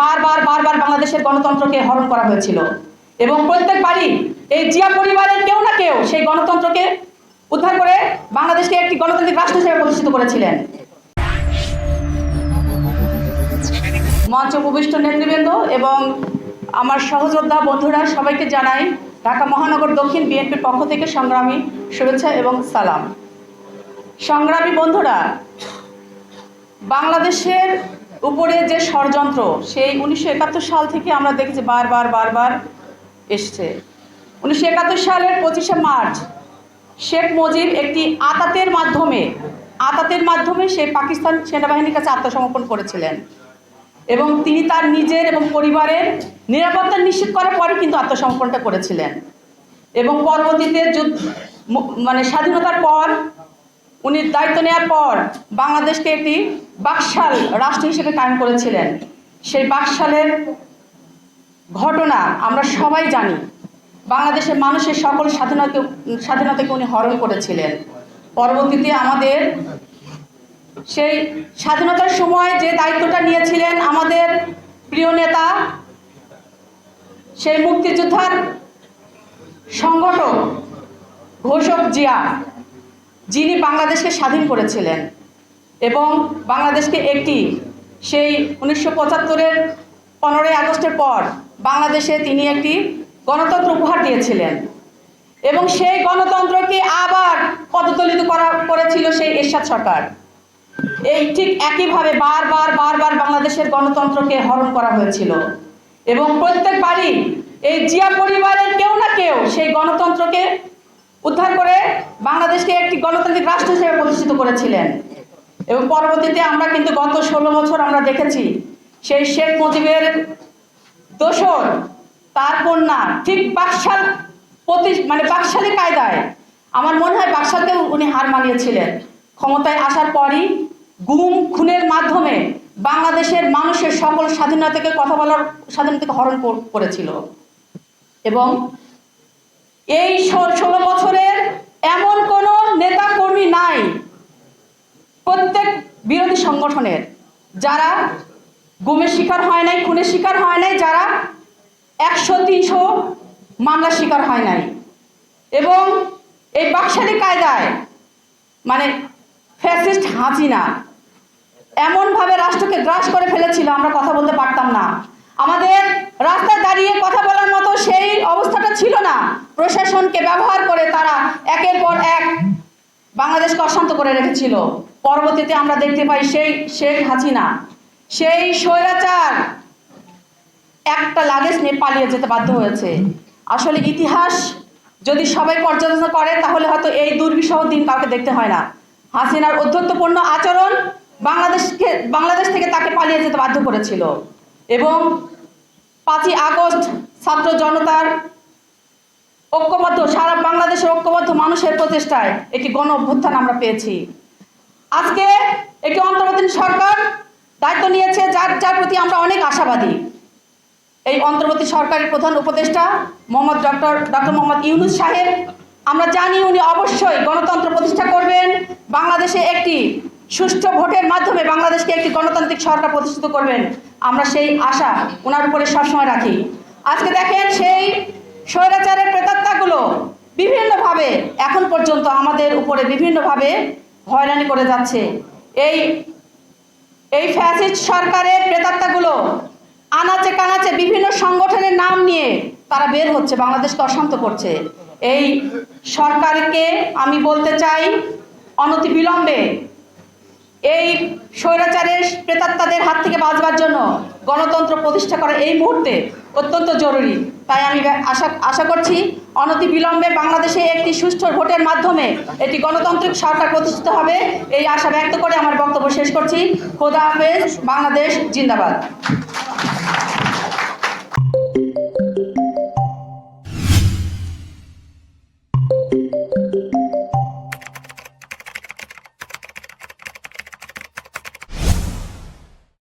বারবার বারবার বাংলাদেশের গণতন্ত্রকে হরণ করা হয়েছিল। এবং প্রত্যেকবারই এই জিয়া পরিবারের কেউ না কেউ সেই গণতন্ত্রকে উদ্ধার করে বাংলাদেশকে একটি গণতান্ত্রিক রাষ্ট্র হিসেবে প্রতিষ্ঠিত করেছিলেন। মঞ্চ উপবিষ্ট নেতৃবৃন্দ এবং আমার সহযোদ্ধা বন্ধুরা, সবাইকে জানাই ঢাকা মহানগর দক্ষিণ বিএনপির পক্ষ থেকে সংগ্রামী শুভেচ্ছা এবং সালাম। সংগ্রামী বন্ধুরা, বাংলাদেশের উপরে যে ষড়যন্ত্র, সেই উনিশশো একাত্তর সাল থেকে আমরা দেখেছি বারবার বারবার এসছে। উনিশশো একাত্তর সালের পঁচিশে মার্চ, শেখ মুজিব একটি আতাতের মাধ্যমে আতাতের মাধ্যমে সে পাকিস্তান সেনাবাহিনীর কাছে আত্মসমর্পণ করেছিলেন। এবং তিনি তার নিজের এবং পরিবারের নিরাপত্তা নিশ্চিত করার পরে কিন্তু আত্মসমর্পণটা করেছিলেন। এবং পরবর্তীতে যুদ্ধ মানে স্বাধীনতার পর উনি দায়িত্ব নেওয়ার পর বাংলাদেশকে একটি বাকশাল রাষ্ট্র হিসেবে কায়েম করেছিলেন। সেই বাকশালের ঘটনা আমরা সবাই জানি। বাংলাদেশের মানুষের সকল স্বাধীনতাকে স্বাধীনতাকে উনি হরণ করেছিলেন। পরবর্তীতে আমাদের সেই স্বাধীনতার সময় যে দায়িত্বটা নিয়েছিলেন আমাদের প্রিয় নেতা, সেই মুক্তিযোদ্ধার সংগঠক ঘোষক জিয়া। যিনি বাংলাদেশকে স্বাধীন করেছিলেন এবং বাংলাদেশকে একটি সেই উনিশশো পঁচাত্তরের পনেরোই আগস্টের পর বাংলাদেশে তিনি একটি গণতন্ত্র উপহার দিয়েছিলেন। এবং সেই গণতন্ত্রকে আবার পদদলিত করা করেছিল সেই এরশাদ সরকার। এই ঠিক একইভাবে বারবার বারবার বাংলাদেশের গণতন্ত্রকে হরণ করা হয়েছিল। এবং প্রত্যেকবারই এই জিয়া পরিবারের কেউ না কেউ সেই গণতন্ত্রকে উদ্ধার করে বাংলাদেশকে একটি গণতান্ত্রিক রাষ্ট্র হিসেবে প্রতিষ্ঠিত করেছিলেন। এবং পরবর্তীতে আমরা কিন্তু গত ষোলো বছর আমরা দেখেছি, সেই শেখ মুজিবের দোষর তার কন্যা ঠিক বাকশাল প্রতি মানে বাকশালী কায়দায়, আমার মনে হয় বাকশালকে উনি হার মানিয়েছিলেন। ক্ষমতায় আসার পরই গুম, খুনের মাধ্যমে বাংলাদেশের মানুষের সকল স্বাধীনতাকে, কথা বলার স্বাধীনতাকে হরণ করেছিল। এবং এই ষোল- বছরের এমন কোনো নেতা কর্মী নাই প্রত্যেক বিরোধী সংগঠনের। যারা গুমের শিকার হয় নাই, খুনের শিকার হয় নাই, যারা একশো, তিনশো মামলার শিকার হয় নাই। এবং এই বাকশালী কায়দায় মানে ফ্যাসিস্ট হাসিনা, এমনভাবে রাষ্ট্রকে গ্রাস করে ফেলেছিল, আমরা কথা বলতে পারতাম না। আমাদের রাস্তায় দাঁড়িয়ে কথা বলার মতো সেই না, প্রশাসনকে ব্যবহার করে তারা একের পর এক বাংলাদেশকে অশান্ত করে রেখেছিল। পরবর্তীতে আমরা দেখতে পাই সেই শেখ হাসিনা। সেই স্বৈরাচার একটা লাগেজ নিয়ে পালিয়ে যেতে বাধ্য হয়েছে। আসলে ইতিহাস যদি সবাই পর্যালোচনা করে, তাহলে হয়তো এই দুর্বিষহ দিন কাউকে দেখতে হয় না। হাসিনার অধ্যত্বপূর্ণ আচরণ বাংলাদেশকে, বাংলাদেশ থেকে তাকে পালিয়ে যেতে বাধ্য করেছিল। এবং পাঁচই আগস্ট ছাত্র জনতার ঐক্যবদ্ধ, সারা বাংলাদেশের ঐক্যবদ্ধ মানুষের প্রচেষ্টায় একটি গণ অভ্যুত্থান আমরা পেয়েছি। আজকে একটি অন্তর্বর্তী সরকার দায়িত্ব নিয়েছে, যার যার প্রতি আমরা অনেক আশাবাদী। এই অন্তর্বর্তী সরকারের প্রধান উপদেষ্টা মোহাম্মদ ডক্টর ডক্টর মোহাম্মদ ইউনুস সাহেব, আমরা জানি উনি অবশ্যই গণতন্ত্র প্রতিষ্ঠা করবেন। বাংলাদেশে একটি সুষ্ঠু ভোটের মাধ্যমে বাংলাদেশকে একটি গণতান্ত্রিক সরকার প্রতিষ্ঠিত করবেন। আমরা সেই আশা ওনার উপরে সবসময় রাখি। আজকে দেখেন সেই স্বৈরাচারের প্রেতাত্মাগুলো বিভিন্নভাবে এখন পর্যন্ত আমাদের উপরে বিভিন্নভাবে হয়রানি করে যাচ্ছে। এই এই ফ্যাসিস্ট সরকারের প্রেতাত্মাগুলো আনাচে কানাচে বিভিন্ন সংগঠনের নাম নিয়ে তারা বের হচ্ছে, বাংলাদেশকে অশান্ত করছে। এই সরকারকে আমি বলতে চাই অনতি বিলম্বে এই স্বৈরাচারের প্রেতাত্মাদের হাত থেকে বাঁচবার জন্য গণতন্ত্র প্রতিষ্ঠা করা এই মুহূর্তে অত্যন্ত জরুরি। তাই আমি আশা আশা করছি অনতি বিলম্বে বাংলাদেশে একটি সুষ্ঠু ভোটের মাধ্যমে একটি গণতান্ত্রিক সরকার প্রতিষ্ঠিত হবে এই আশা ব্যক্ত করে আমার বক্তব্য শেষ করছি। খোদা হাফেজ, বাংলাদেশ জিন্দাবাদ।